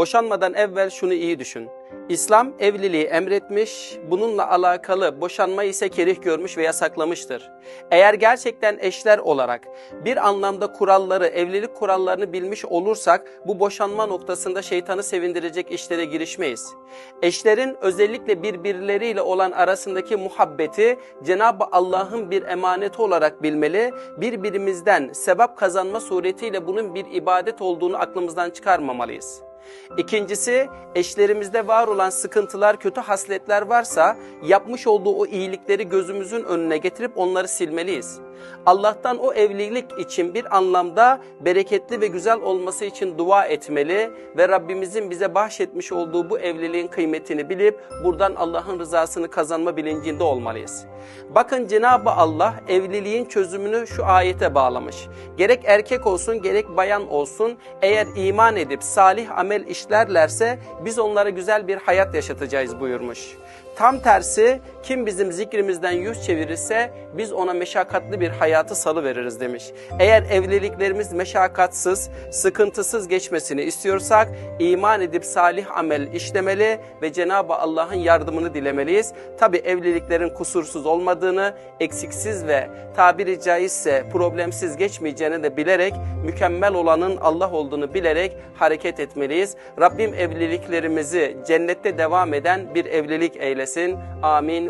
Boşanmadan evvel şunu iyi düşün. İslam evliliği emretmiş, bununla alakalı boşanmayı ise kerih görmüş ve yasaklamıştır. Eğer gerçekten eşler olarak bir anlamda kuralları, evlilik kurallarını bilmiş olursak bu boşanma noktasında şeytanı sevindirecek işlere girişmeyiz. Eşlerin özellikle birbirleriyle olan arasındaki muhabbeti Cenab-ı Allah'ın bir emaneti olarak bilmeli, birbirimizden sevap kazanma suretiyle bunun bir ibadet olduğunu aklımızdan çıkarmamalıyız. İkincisi eşlerimizde var olan sıkıntılar, kötü hasletler varsa yapmış olduğu o iyilikleri gözümüzün önüne getirip onları silmeliyiz. Allah'tan o evlilik için bir anlamda bereketli ve güzel olması için dua etmeli ve Rabbimizin bize bahşetmiş olduğu bu evliliğin kıymetini bilip buradan Allah'ın rızasını kazanma bilincinde olmalıyız. Bakın Cenab-ı Allah evliliğin çözümünü şu ayete bağlamış. Gerek erkek olsun gerek bayan olsun eğer iman edip salih amel işlerlerse biz onlara güzel bir hayat yaşatacağız buyurmuş. Tam tersi kim bizim zikrimizden yüz çevirirse biz ona meşakkatli bir hayatı salı veririz demiş. Eğer evliliklerimiz meşakkatsız, sıkıntısız geçmesini istiyorsak iman edip salih amel işlemeli ve Cenab-ı Allah'ın yardımını dilemeliyiz. Tabi evliliklerin kusursuz olmadığını, eksiksiz ve tabiri caizse problemsiz geçmeyeceğini de bilerek mükemmel olanın Allah olduğunu bilerek hareket etmeliyiz. Rabbim evliliklerimizi cennette devam eden bir evlilik eylesin. Amin.